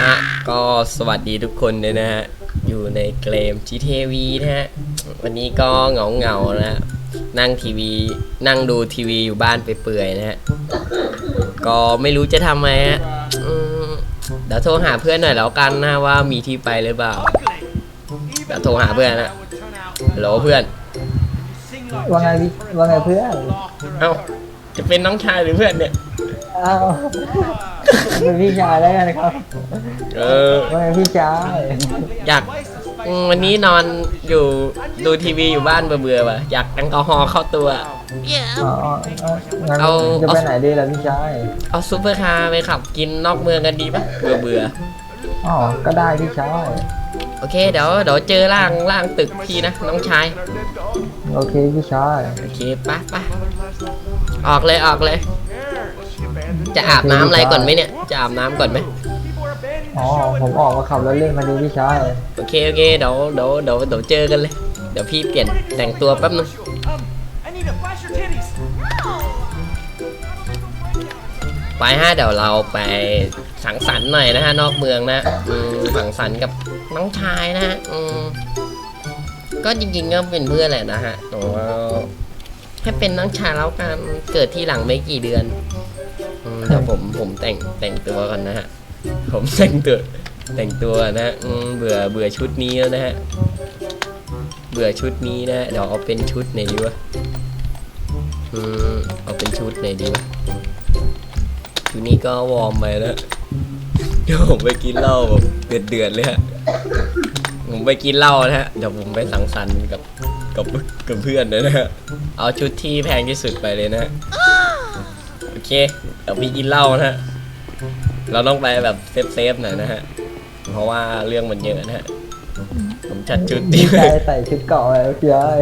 นะฮะ ก็สวัสดีทุกคนเลยนะฮะ อยู่ในเกม GTV นะฮะ วันนี้ก็เหงาเงาๆนะฮะนั่งทีวี นั่งดูทีวีอยู่บ้านไปเปื่อยๆนะฮะ ก็ไม่รู้จะทำไงฮะอืมเดี๋ยวโทรหาเพื่อนหน่อยแล้วกันนะว่ามีที่ไปหรือเปล่า เดี๋ยวโทรหาเพื่อนนะฮัลโหลเพื่อน ว่าไงพี่ว่าไงเพื่อน เอ้า จะเป็นน้องชายหรือเพื่อนเนี่ย อ้าวเป็นพี่ชายแล้วกันครับเออ ว่าไงพี่ชายอยากอืมวันนี้นอนอยู่ดูทีวีอยู่บ้านเบื่อๆว่ะอยากแอลกอฮอล์เข้าตัว อ๋ออ๋องั้นเอา จะเอาไปไหนดีล่ะพี่ชายเอาซูเปอร์คาร์ไปขับกินนอกเมืองกันดีปะเบื่อเบื่ออ๋อก็ได้พี่ชายๆโอเคเดี๋ยวเดี๋ยวเจอล่างล่างตึกพี่นะน้องชายโอเคพี่ชายโอเคปะปะออกเลยออกเลย จะอาบน้ำอะไรก่อนไหมเนี่ย จะอาบน้ำก่อนไหม อ๋อ ผมออกมาขับรถเล่นมาดีพี่ชายโอเคโอเคเดี๋ยวเดี๋ยวเดี๋ยวเดี๋ยวเจอกันเลย เดี๋ยวพี่เปลี่ยนแต่งตัวแป๊บนึง I need to flash your titties. ไปฮะเดี๋ยวเราไปสังสรรค์หน่อยนะฮะนอกเมืองนะอืมสังสรรค์กับน้องชายนะฮะอืมก็จริงๆก็เป็นเพื่อนแหละนะฮะแต่ว่าแค่เป็นน้องชายแล้วกันเกิดที่หลังไม่กี่เดือนอื มเดี๋ยวผมผมแต่งแต่งตัวก่อนนะฮะผมแต่งตัวแต่งตัวนะฮะเบื่อเบื่อชุดนี้แล้วนะฮะเบื่อชุดนี้นะเดี๋ยวเอาเป็นชุดไหนดีวะอืมเอาเป็นชุดไหนดีวะทีนี้ก็วอร์มไปแล้วเดี๋ยวผมไปกินเหล้าแบบเดือดเดือดเลยฮะผมไปกินเหล้านะฮะเดี๋ยวผมไปสังสรรค์กับกับกับเพื่อนนะฮะเอาชุดที่แพงที่สุดไปเลยนะฮะ เคเดี๋ยวไปกินเหล้านะฮะ เราต้องไปแบบเซฟเซฟๆหน่อยนะฮะ เพราะว่าเรื่องมันเยอะนะฮะ ผมจัดชุดดีพี่ไว้ชายใส่ชุดเกราะแล้วพี่ชาย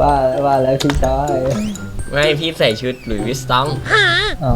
ว่าว่าแล้วพี่ชายไม่พี่ใส่ชุดหรือวิสตอง อ๋อ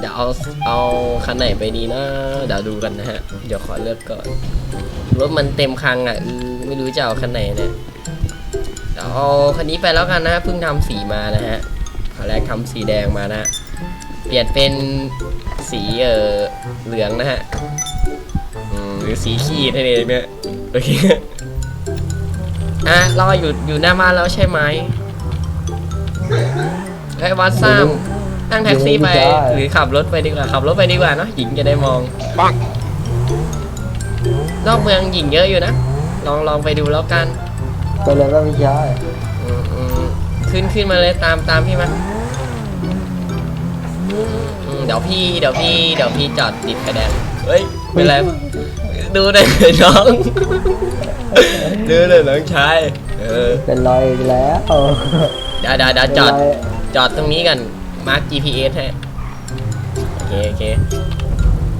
เดี๋ยวเอาเอาคันไหนไปดีนะเดี๋ยวดูกันนะฮะ เดี๋ยวขอเลือกก่อนรถมันเต็มคังอะเออไม่รู้จะเอาคันไหนเนี่ย เดี๋ยวเอาคันนี้ไปแล้วกันนะฮะเพิ่งทำสีมานะฮะตอนแรกทำสีแดงมานะฮะเปลี่ยนเป็นสีเออเหลืองนะฮะอืมหรือสีขี้นั่นเองเนี่ยโอเคอะรออยู่อยู่หน้าบ้านแล้วใช่ไหมไอ้ยวัดซ้ำนั่งแท็กซี่ไปหรือขับรถไปดีกว่าขับรถไปดีกว่าเนาะหญิงจะได้มองนอกเมืองหญิงเยอะอยู่นะ ลองลองไปดูแล้วกัน ไปเลยว่าพี่ชายอืมอืมขึ้นขึ้นมาเลยตามตามพี่มาอืมเดี๋ยวพี่เดี๋ยวพี่เดี๋ยวพี่จอดติดไฟแดงเฮ้ยเป็นไรดูหน่อยน้องดูหน่อยน้องชายเออเป็นรอยอีกแล้วเดี๋ยวเดี๋ยวเดี๋ยวจอดเป็นรยจอดตรงนี้กันมาร์ก GPS ให้โอเคโอเค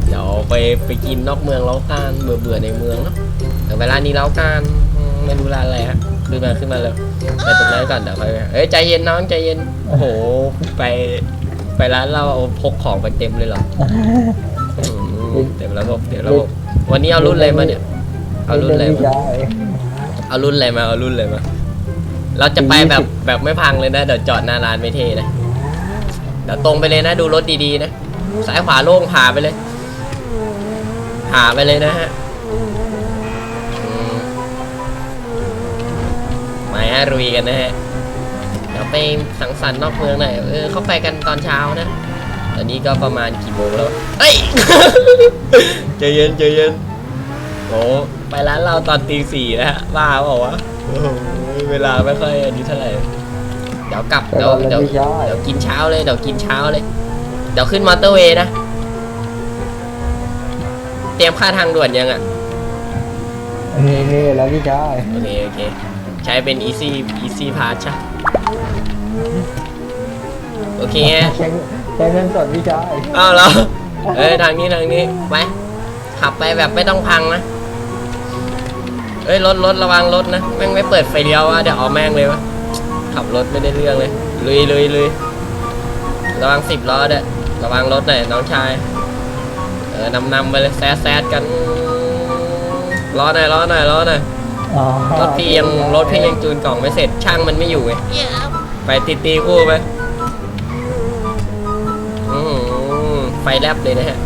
เดี๋ยวไปไปกินนอกเมืองแล้วกันเบื่อเบื่อในเมืองเนาะเดี๋ยวไปร้านนี้แล้วกันอืม ไม่รู้ร้านอะไรฮะขึ้นมาขึ้นมาเลยไปตรงนั้นก่อนเดี๋ยวค่อยไปเอ้ยใจเย็นน้องใจเย็นโอ้โหไปไปร้านเราเอาพกของไปเต็มเลยเหรออืมเต็มระบบเต็มระบบวันนี้เอารุ่นอะไรมาเนี่ย เอารุ่นอะไรมาเอารุ่นอะไรมาเอารุ่นอะไรมาเราจะไปแบบแบบไม่พังเลยนะเดี๋ยวจอดหน้าร้านไม่เท่นะเดี๋ยวตรงไปเลยนะดูรถดีๆนะซ้ายขวาโล่งผ่าไปเลยผ่าไปเลยนะฮะ รุยกันนะฮะเดี๋ยวไปสังสรรค์นอกเมืองหน่อยเออเขาไปกันตอนเช้านะ ตอนนี้ก็ประมาณกี่โมงแล้วเฮ้ยใจเย็นใจเย็นโอ้ไปร้านเราตอนตีสี่นะฮะบ้าเปล่าวะโอ้โหเวลาไม่ค่อยอันนี้เท่าไหร่เดี๋ยวกลับไปเดี๋ยวก่อนเลยเดี๋ยวพี่ชายเดี๋ยวกินเช้าเลยเดี๋ยวกินเช้าเลย เดี๋ยวขึ้นมอเตอร์เวย์นะ เตรียมค่าทางด่วนยังอะนี่นี่แล้วพี่ชายโอเคโอเค ใช้เป็น easy easy pass ใช่โอเคฮะใช้ใช้เงินสดพี่ชายอ้าวเหรอเอ้ยทางนี้ทางนี้ไปขับไปแบบไม่ต้องพังนะเอ้ยรถรถระวังรถนะแม่งไม่เปิดไฟเลี้ยวอะเดี๋ยวเอาแม่งเลยวะขับรถไม่ได้เรื่องเลยลุยลุยลุยระวังสิบล้อเด้อระวังรถหน่อยน้องชายเออนำนำไปเลยแซดแซดกันล้อหน่อยล้อหน่อยล้อหน่อย อ๋อรถพี่ยังรถพี่ยังจูนกล่องไม่เสร็จ ช่างมันไม่อยู่ไงไปตีตีคู่ไปอืมไฟแลบเลยนะฮะ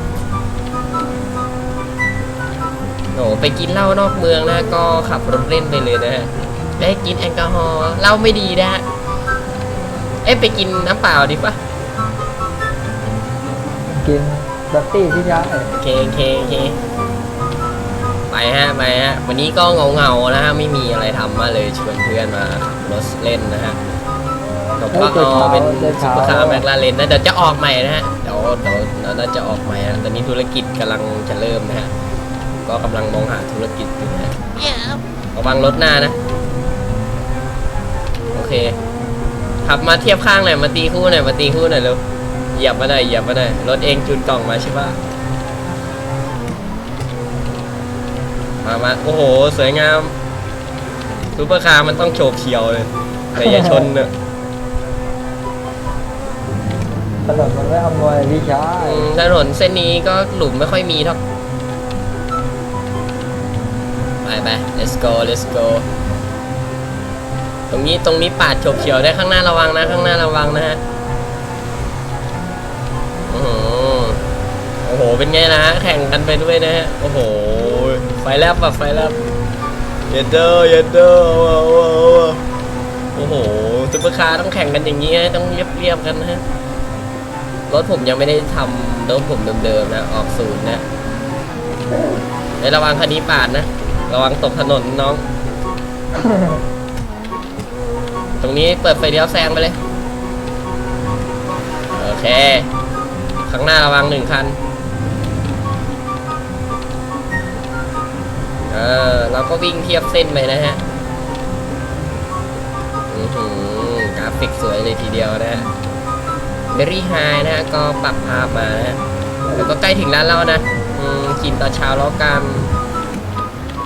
โอ้ไปกินเหล้านอกเมืองนะ ก็ขับรถเล่นไปเลยนะฮะได้กินแอลกอฮอล์เหล้าไม่ดีนะฮะเอ๊ะไปกินน้ำเปล่าดีปะกินดัตตี้พี่ชายโอเคโอเคโอเคไป ฮะไปฮะวันนี้ก็เงาเงาๆนะฮะไม่มีอะไรทำมาเลยชวนเพื่อนมารถเล่นนะฮะผมก็เอาเป็นซุปเปอร์คาร์แมคลาเรนนะเดี๋ยวจะออกใหม่นะฮะเดี๋ยวเดี๋ยวเดี๋ยวน่าจะออกใหม่นะตอนนี้ธุรกิจกำลังจะเริ่มนะฮะก็กำลังมองหาธุรกิจอยู่นะฮะระวังรถหน้านะ โอเคขับมาเทียบข้างหน่อยมาตีคู่หน่อยมาตีคู่หน่อยเร็วเหยียบมาหน่อยเหยียบมาหน่อยรถเองจุดกล่องมาใช่ปะ มามาโอ้โห สวยงามซูเปอร์คาร์มันต้องโฉบเฉียวเลยแต่อย่าชนเนอะถนนมันไม่อำนวยพี่ชายอืมถนนเส้นนี้ก็หลุมไม่ค่อยมีเท่าไปไป let's go let's go ตรงนี้ตรงนี้ปาดโฉบเฉียวได้ข้างหน้าระวังนะ ข้างหน้าระวังนะฮะโอ้โหโอ้โห เป็นไงนะฮะ แข่งกันไปด้วยนะฮะ โอ้โห ไฟแลบแบบไฟแลบเยนเดอร์เยนเดอร์ว้าวว้าโอ้โหซุปเปอร์คาร์ต้องแข่งกันอย่างนี้ต้องเรียบๆกันนะฮะรถผมยังไม่ได้ทำรถผมเดิมๆนะ ออกศูนย์นะเฮ้ยระวังคันนี้ปาดนะ ระวังตกถนนน้อง ตรงนี้เปิดไฟเลี้ยวแซงไปเลย โอเค ข้างหน้าระวังหนึ่งคัน เออเราก็วิ่งเทียบเส้นไปนะฮะอื้อหือกราฟิกสวยเลยทีเดียวนะฮะเบอรี่ไฮนะฮะก็ปรับภาพมานะฮะแล้วก็ใกล้ถึงร้านเรานะกินตอนเช้าแล้วกัน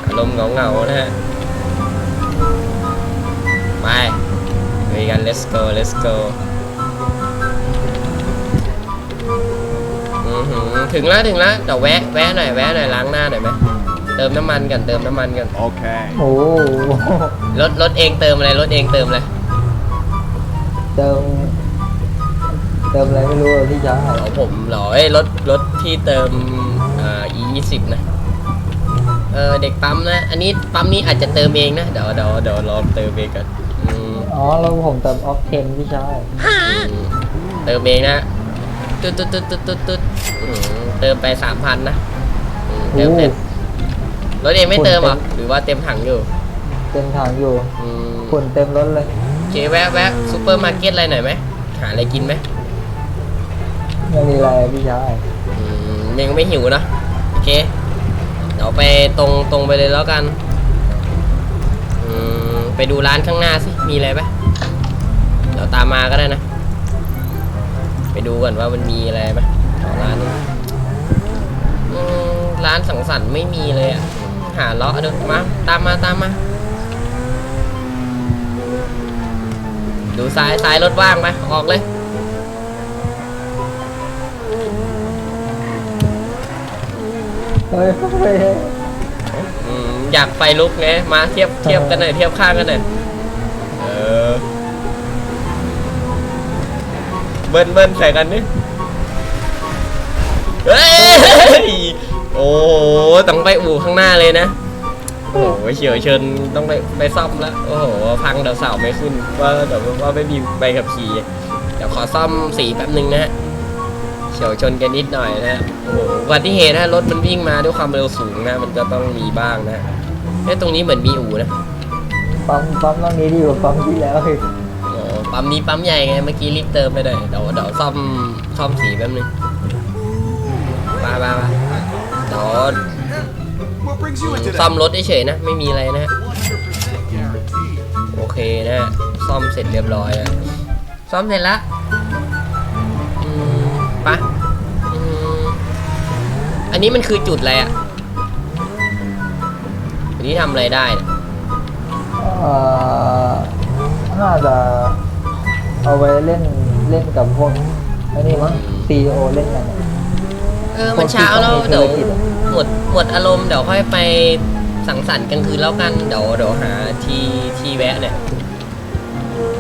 อารมณ์เหงาๆนะฮะไปไปกัน let's go let's go อือหือถึงแล้วถึงแล้วเดี๋ยวแวะแวะหน่อยแวะหน่อยล้างหน้าหน่อยไหม เติมน้ำมันกันเติมน้ำมันกัน Okay. โอ้โหรถรถเองเติมอะไรรถเองเติมอะไรเติมเติมอะไรไม่รู้อะพี่ชายเอาผมเหรอเอ้ยรถรถที่เติมอ่า e 2 0นะเออเด็กปั๊มนะอันนี้ปั๊มนี้อาจจะเติมเองนะเดี๋ยวเดี๋ยวเดี๋ยวลองเติมเองกันอืมอ๋อแล้วผมเติมออกเทนพี่ชายอืมเติมเองนะตุ๊ดตุ๊ดตุ๊ดตุ๊ดตุ๊ดตุ๊ดอืมเติมไปสามพันนะอืมเติมเต็ม รถเองไม่เติมเหรอหรือว่าเต็มถังอยู่ เต็มถังอยู่อืมฝุ่นเต็มรถเลย โอเคแวะแวะซูเปอร์มาร์เก็ตอะไรหน่อยไหมหาอะไรกินไหมไม่มีอะไรพี่ชายอืมยังไม่หิวนะโอเคเดี๋ยวไปตรงตรงไปเลยแล้วกันอืมไปดูร้านข้างหน้าสิมีอะไรไหมเดี๋ยวตามมาก็ได้นะ ไปดูก่อนว่ามันมีอะไรไหมแถวร้านนี้อืมร้านสังสรรค์ไม่มีเลยอะ หาเลาะดูมาตามมาตามมา ดูซ้ายซ้ายรถว่างไหมออกเลย เฮ้ยเฮ้ยเฮ้ยอืมอยากไฟลุกไงมาเทียบเทียบกันหน่อยเทียบข้างกันหน่อยเออเบิ้ลเบิ้ลใส่กันนี่เฮ้ย โอ้โหต้องไปอู่ข้างหน้าเลยนะ โอ้โหเฉียวเชิญต้องไปไปซ่อมแล้วโอ้โหพังเดี๋ยวเสาไม่ขึ้นว่าเดี๋ยวว่าไม่มีใบขับขี่เดี๋ยวขอซ่อมสีแป๊บนึงนะฮะเฉียวชนกันนิดหน่อยนะฮะโอ้โหอุบัติเหตุนะรถมันวิ่งมาด้วยความเร็วสูงนะมันก็ต้องมีบ้างนะเอ้ยตรงนี้เหมือนมีอู่นะปั๊มปั๊มตรงนี้ดีกว่าปั๊มที่แล้วอีกโอ้ปั๊มนี้ปั๊มใหญ่ไงเมื่อกี้รีบเติมไปหน่อยเดี๋ยวเดี๋ยวซ่อมซ่อมสีแป๊บนึงมามามา เดี๋ยว What brings you in ซ่อมรถเฉยๆนะ ไม่มีอะไรนะโอเคนะ ซ่อมเสร็จเรียบร้อยนะซ่อมเสร็จแล้วไปะอันนี้มันคือจุดอะไรอะอันนี้ทำอะไรได้เนี่ยเอ่อน่าจะเอาไว้เล่นเล่นกับพวกไอ้นี่มั้งซีโอเล่นกัน เออมันเช้าแล้วคนที่เดี๋ยวเขามีธุรกิจอะหมดหมดอารมณ์เดี๋ยวค่อยไปสังสรรค์กลางคืนแล้วกันเดี๋ยวเดี๋ยวหาที่ที่แวะเนี่ย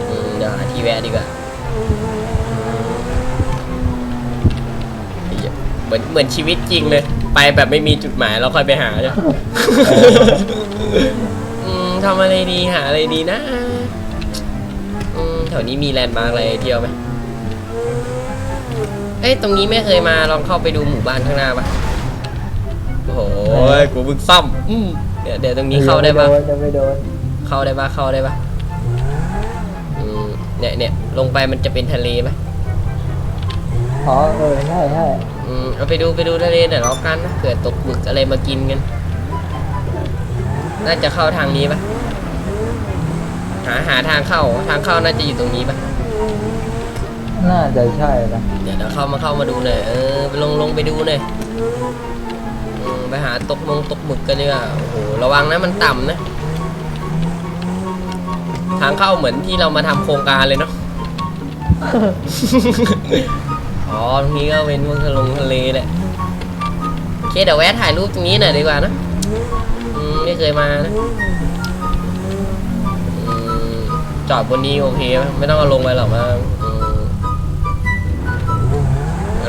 อืมเดี๋ยวหาที่แวะดีกว่าอืมเหมือนเหมือนชีวิตจริงเลย ไปแบบไม่มีจุดหมายเราค่อยไปหาใช่ไหมอืมทำอะไรดีหาอะไรดีนะอืมแถวนี้มีแลนด์มาร์กอะไรเที่ยวไหม เอ้ยตรงนี้ไม่เคยมาลองเข้าไปดูหมู่บ้านข้างหน้าปะโอ้โหกูเพิ่งซ่อมอืมเดี๋ยวเดี๋ยวตรงนี้เข้าได้ปะโดนจะไม่โดนเข้าได้ปะเข้าได้ปะอืมเนี่ยเนี่ยลงไปมันจะเป็นทะเลไหมอ๋อเออใช่ใช่อืมเอาไปดูไปดูทะเลเดี๋ยวเรากันนะเผื่อตกหมึกอะไรมากินกันน่าจะเข้าทางนี้ปะหาหาทางเข้าทางเข้าน่าจะอยู่ตรงนี้ปะ น่าจะใช่นะเดี๋ยวเราเข้ามาเข้ามาดูหน่อยเออไปลงลงไปดูหน่อยอืมไปหาตกมงตกหมึกกันดีกว่าโอ้โหระวังนะมันต่ำนะ ทางเข้าเหมือนที่เรามาทำโครงการเลยเนาะ อ๋อตรงนี้ก็เป็นพวกทะลงทะเลแหละโอเคเดี๋ยวแวะถ่ายรูปตรงนี้หน่อยดีกว่านะอืมไม่เคยมานะอืมจอดบนนี้โอเคไหมไม่ต้องเอาลงไปหรอกมั้งอื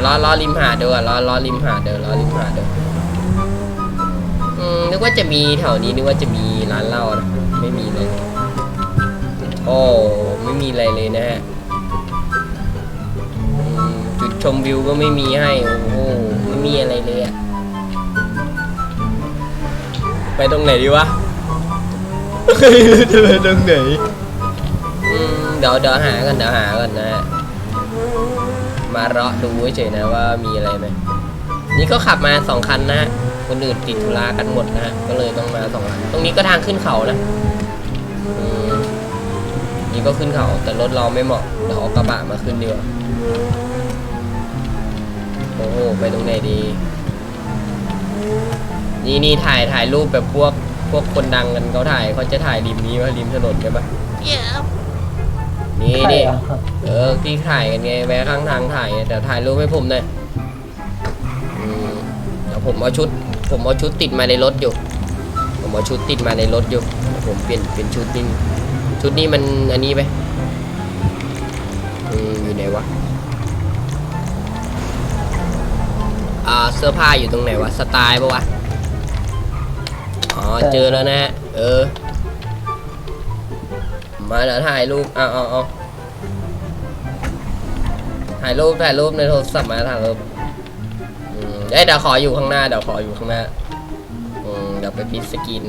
ล้อล้อริมหาดเดี๋ยวก่อนล้อล้อริมหาดเดี๋ยวล้อริมหาดเดี๋ยวอืมนึกว่าจะมีแถวนี้นึกว่าจะมีร้านเหล้านะไม่มีเลย โอ้ไม่มีอะไรเลยนะฮะอืมจุดชมวิวก็ไม่มีให้โอ้โหไม่มีอะไรเลยอะไปตรงไหนดีวะจะไปตรงไหนอืมเดี๋ยวเดี๋ยวหากันเดี๋ยวหากันนะฮะ มาเลาะดูเฉยๆนะว่ามีอะไรไหมนี่ก็ขับมาสองคันนะคนอื่นติดธุระกันหมดนะก็เลยต้องมาสองคันตรงนี้ก็ทางขึ้นเขานะนี่ก็ขึ้นเขาแต่รถเราไม่เหมาะเดี๋ยวเอากระบะมาขึ้นดีกว่าโอ้โหไปตรงไหนดี นี่นี่ถ่ายถ่ายรูปแบบพวกพวกคนดังกันเขาถ่ายเขาจะถ่ายริมนี้ว่าริมถนนกันปะ นี่ใช่นี่เหรอเออที่ถ่ายกันไงแวะข้างทางถ่ายแต่ถ่ายรูปให้ผมหน่อยอืมเดี๋ยวผมเอาชุด ผมเอาชุดติดมาในรถอยู่ ผมเอาชุดติดมาในรถอยู่เดี๋ยวผมเปลี่ยนเป็นชุดนี้ชุดนี้มันอันนี้ไปอืมอยู่ไหนวะอ่าเสื้อผ้าอยู่ตรงไหนวะสไตล์ปะวะอ๋อเจอแล้วนะฮะเออ มาเดี๋ยวถ่ายรูปเอาเอาเอาถ่ายรูปถ่ายรูปในโทรศัพท์มาถ่ายรูปอืมเอ้ยเดี๋ยวขออยู่ข้างหน้าเดี๋ยวขออยู่ข้างหน้าอืมเดี๋ยวไปพิมพ์สกิน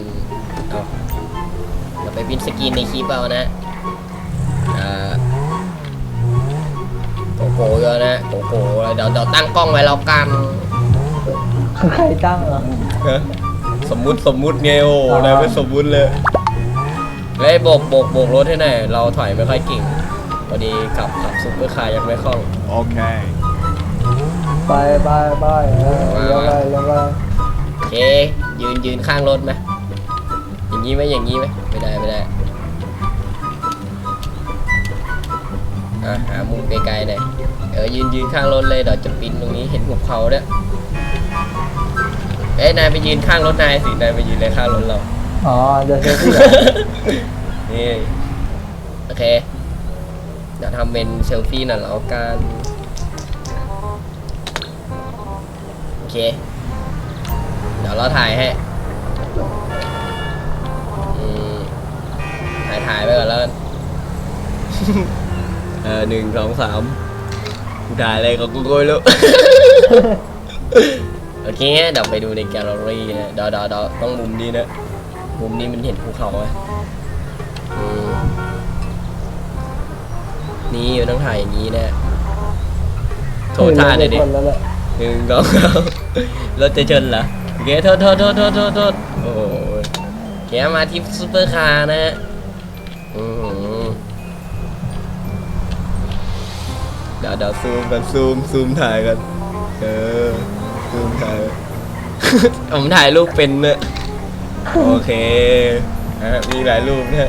เอาเดี๋ยวไปพิมพ์สกินในคลิปเอานะอ่าโกโก้เยอะนะโกโก้เดี๋ยวเดี๋ยวตั้งกล้องไว้แล้วกันใครตั้งเหรอสมมุติสมมุติไงโอ้อ๋อนายไม่สมมุติเลย เฮ้ยโบกโบกโบกรถให้หน่อยเราถอยไม่ค่อยเก่งพอดีขับขับซุปเปอร์คาร์ยังไม่คล่อง Okay. ไปไปไปเออเลี้ยวไปเลี้ยวไปโอเค ยืนยืนข้างรถไหมอย่างนี้ไหมอย่างนี้ไหมไม่ได้ไม่ได้อะหามุมไกลๆหน่อยเออยืนยืนข้างรถเลยเดี๋ยวจะปีนตรงนี้เห็นหุบเขาด้วยเอ้ยนายไปยืนข้างรถนายสินายไปยืนในข้างรถเรา อ๋อเดี๋ยวเซฟตี้นี่โอเคเดี๋ยวทำเป็นเซลฟี่หน่อยแล้วกันโอเค เดี๋ยวเราถ่ายให้ถ่ายถ่ายไปก่อนแล้วกันเออหนึ่งสองสามกูถ่ายอะไรก็กูโกยแล้วโอเคเดี๋ยวไปดูในแกลเลอรี่นะเดี๋ยวเดี๋ยวเดี๋ยวต้องมุมนี้นะ มุมนี้มันเห็นภูเขาไหมอืมนี่มันต้องถ่ายอย่างนี้นะโทษท่าหน่อยดิคนแล้วแหละหนึ่งสองสามรถจะชนเหรอโอเคโทษโทษโทษโทษโทษโทษโอ้โหแกมาที่ซูเปอร์คาร์นะฮะอืมเดี๋ยวเดี๋ยวซูมกันซูมซูมถ่ายกัน เออซูมถ่าย ผมถ่ายรูปเป็นเนอะ โอเคฮะมีหลายรูปเนี่ย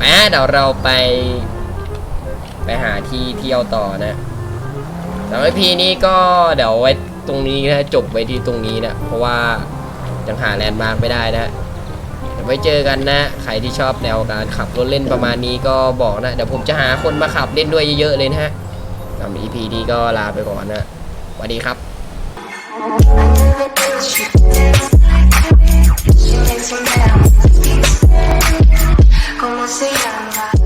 มาเดี๋ยวเราไป ไปหาที่เที่ยวต่อนะสำหรับพีนี้ก็เดี๋ยวไว้ตรงนี้นะจบไว้ที่ตรงนี้นะ เพราะว่ายังหาแลนด์มาร์กไม่ได้นะเดี๋ยวไว้เจอกันนะ ใครที่ชอบแนวการขับรถเล่นประมาณนี้ก็บอกนะ เดี๋ยวผมจะหาคนมาขับเล่นด้วยเยอะๆเลยนะฮะสำหรับ EP นี้ก็ลาไปก่อนนะสวัสดีครับ Como se llama?